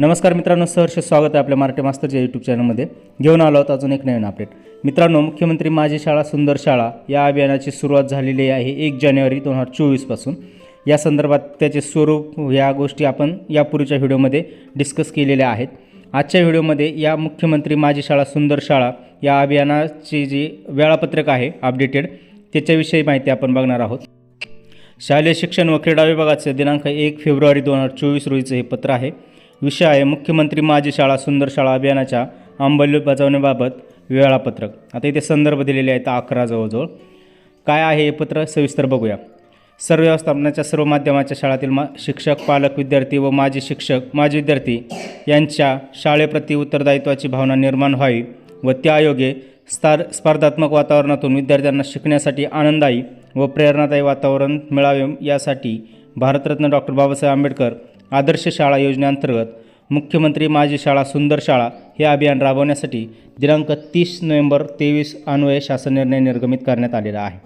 नमस्कार मित्रांनो सहर्ष स्वागत आहे आपल्या मराठी मास्तरच्या यूट्यूब चॅनलमध्ये घेऊन आलो आहोत अजून एक नवीन अपडेट मित्रांनो मुख्यमंत्री माझी शाळा सुंदर शाळा या अभियानाची सुरुवात झालेली आहे एक जानेवारी दोन हजार चोवीसपासून या संदर्भात त्याचे स्वरूप या गोष्टी आपण यापूर्वीच्या व्हिडिओमध्ये डिस्कस केलेल्या आहेत. आजच्या व्हिडिओमध्ये या मुख्यमंत्री माझी शाळा सुंदर शाळा या अभियानाची जी वेळापत्रक आहे अपडेटेड त्याच्याविषयी माहिती आपण बघणार आहोत. शालेय शिक्षण व क्रीडा विभागाचे दिनांक एक फेब्रुवारी दोन हजार चोवीस रोजीचं हे पत्र आहे. विषय आहे मुख्यमंत्री माझी शाळा सुंदर शाळा अभियानाच्या अंमलबजावणीबाबत वेळापत्रक. आता इथे संदर्भ दिलेले आहेत अकरा जवळजवळ. काय आहे हे पत्र? सविस्तर बघूया. सर्व व्यवस्थापनाच्या सर्व माध्यमाच्या शाळातील मा शिक्षक पालक विद्यार्थी व माजी शिक्षक माजी विद्यार्थी यांच्या शाळेप्रती उत्तरदायित्वाची भावना निर्माण व्हावी व त्यायोगे स्तार स्पर्धात्मक वातावरणातून विद्यार्थ्यांना शिकण्यासाठी आनंददायी व प्रेरणादायी वातावरण मिळावे यासाठी भारतरत्न डॉक्टर बाबासाहेब आंबेडकर आदर्श शाळा योजनेअंतर्गत मुख्यमंत्री माझी शाळा सुंदर शाळा हे अभियान राबवण्यासाठी दिनांक तीस नोव्हेंबर तेवीस अन्वये शासन निर्णय निर्गमित करण्यात आलेला आहे.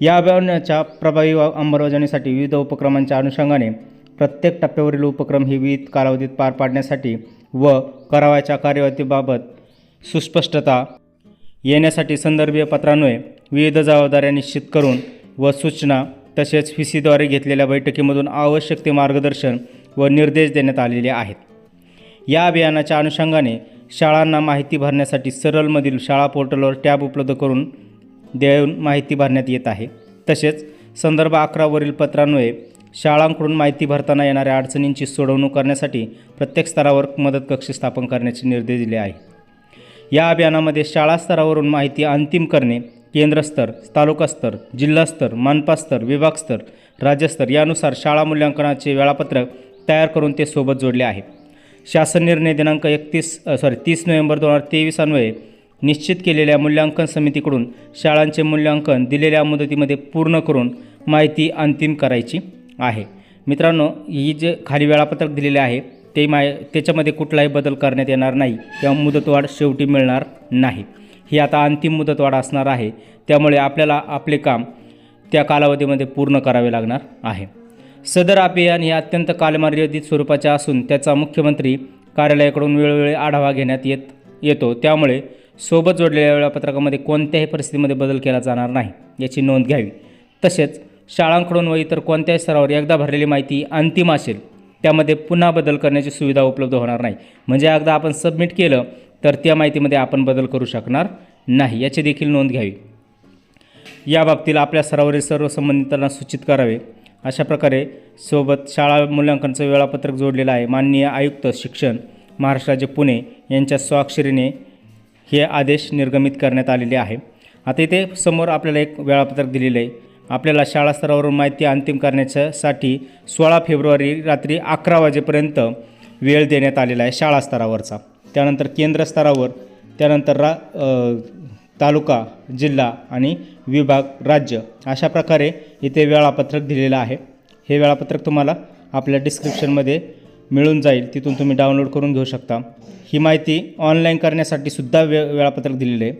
या अभियानाच्या प्रभावी व अंमलबजावणीसाठी विविध उपक्रमांच्या अनुषंगाने प्रत्येक टप्प्यावरील उपक्रम हे विविध कालावधीत पार पाडण्यासाठी व करावयाच्या कार्यवाहीबाबत सुस्पष्टता येण्यासाठी संदर्भीय पत्रान्वये विविध जबाबदाऱ्या निश्चित करून व सूचना तसेच फीसीद्वारे घेतलेल्या बैठकीमधून आवश्यक ते मार्गदर्शन व निर्देश देण्यात आलेले आहेत. या अभियानाच्या अनुषंगाने शाळांना माहिती भरण्यासाठी सरलमधील शाळा पोर्टलवर टॅब उपलब्ध करून देऊन माहिती भरण्यात येत आहे. तसेच संदर्भ अकरावरील पत्रान्वये शाळांकडून माहिती भरताना येणाऱ्या अडचणींची सोडवणूक करण्यासाठी प्रत्येक स्तरावर मदत कक्ष स्थापन करण्याचे निर्देश दिले आहे. या अभियानामध्ये शाळा स्तरावरून माहिती अंतिम करणे केंद्रस्तर तालुकास्तर जिल्हास्तर मनपास्तर विभागस्तर राज्यस्तर यानुसार शाळा मूल्यांकनाचे वेळापत्रक तयार करून ते सोबत जोडले आहे शासन निर्णय दिनांक एकतीस सॉरी तीस नोव्हेंबर दोन हजार तेवीस अन्वये निश्चित केलेल्या मूल्यांकन समितीकडून शाळांचे मूल्यांकन दिलेल्या मुदतीमध्ये पूर्ण करून माहिती अंतिम करायची आहे. मित्रांनो ही जे खाली वेळापत्रक दिलेले आहे ते माय त्याच्यामध्ये कुठलाही बदल करण्यात येणार नाही किंवा मुदतवाढ शेवटी मिळणार नाही. ही आता अंतिम मुदतवाढ असणार आहे. त्यामुळे आपल्याला आपले काम त्या कालावधीमध्ये पूर्ण करावे लागणार आहे. सदर अभियान हे अत्यंत कालमर्यादित स्वरूपाचे असून त्याचा मुख्यमंत्री कार्यालयाकडून वेळोवेळी आढावा घेण्यात येत येतो. त्यामुळे सोबत जोडलेल्या वेळापत्रकामध्ये कोणत्याही परिस्थितीमध्ये बदल केला जाणार नाही याची नोंद घ्यावी. तसेच शाळांकडून व इतर कोणत्याही स्तरावर एकदा भरलेली माहिती अंतिम असेल त्यामध्ये पुन्हा बदल करण्याची सुविधा उपलब्ध होणार नाही. म्हणजे एकदा आपण सबमिट केलं तर त्या माहितीमध्ये आपण बदल करू शकणार नाही याची देखील नोंद घ्यावी. या बाबतीला आपल्या स्तरावरील सर्व संबंधितांना सूचित करावे. अशा प्रकारे सोबत शाळा मूल्यांकनचं वेळापत्रक जोडलेलं आहे. माननीय आयुक्त शिक्षण महाराष्ट्र राज्य पुणे यांच्या स्वाक्षरीने हे आदेश निर्गमित करण्यात आलेले आहे. आता इथे समोर आपल्याला एक वेळापत्रक दिलेलं आहे. आपल्याला शाळा स्तरावरून माहिती अंतिम करण्याच्यासाठी सोळा फेब्रुवारी रात्री अकरा वाजेपर्यंत वेळ देण्यात आलेला आहे शाळा स्तरावरचा. त्यानंतर केंद्र स्तरावर त्यानंतर रा तालुका जिल्हा आणि विभाग राज्य अशा प्रकारे इथे वेळापत्रक दिलेलं आहे. हे वेळापत्रक तुम्हाला आपल्या डिस्क्रिप्शनमध्ये मिळून जाईल. तिथून तुम्ही डाउनलोड करून घेऊ शकता. ही माहिती ऑनलाईन करण्यासाठी सुद्धा वे वेळापत्रक दिलेलं आहे.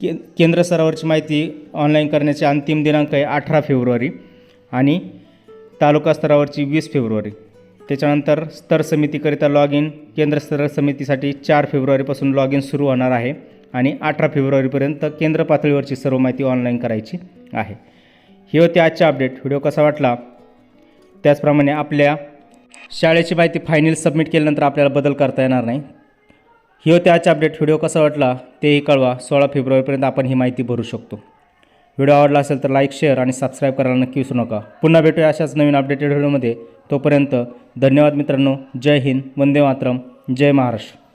के केंद्र स्तरावरची माहिती ऑनलाईन करण्याचे अंतिम दिनांक आहे अठरा फेब्रुवारी आणि तालुका स्तरावरची वीस फेब्रुवारी. त्याच्यानंतर स्तर समितीकरिता लॉग इन केंद्र स्तर समितीसाठी चार फेब्रुवारीपासून लॉग इन सुरू होणार आहे. आणि अठरा फेब्रुवारीपर्यंत केंद्र पातळीवरची सर्व माहिती ऑनलाईन करायची आहे. ही होती आजचे अपडेट. व्हिडिओ कसा वाटला? त्याचप्रमाणे आपल्या शाळेची माहिती फायनल सबमिट केल्यानंतर आपल्याला बदल करता येणार नाही. ही होती आजचे अपडेट. व्हिडिओ कसा वाटला? तेही कळवा. सोळा फेब्रुवारीपर्यंत आपण ही माहिती भरू शकतो. व्हिडिओ आवडला असेल तर लाईक शेअर आणि सबस्क्राईब करायला नक्की विसरू नका. पुन्हा भेटूया अशाच नवीन अपडेटेड व्हिडिओमध्ये. तोपर्यंत धन्यवाद मित्रांनो. जय हिंद. वंदे मातरम. जय महाराष्ट्र.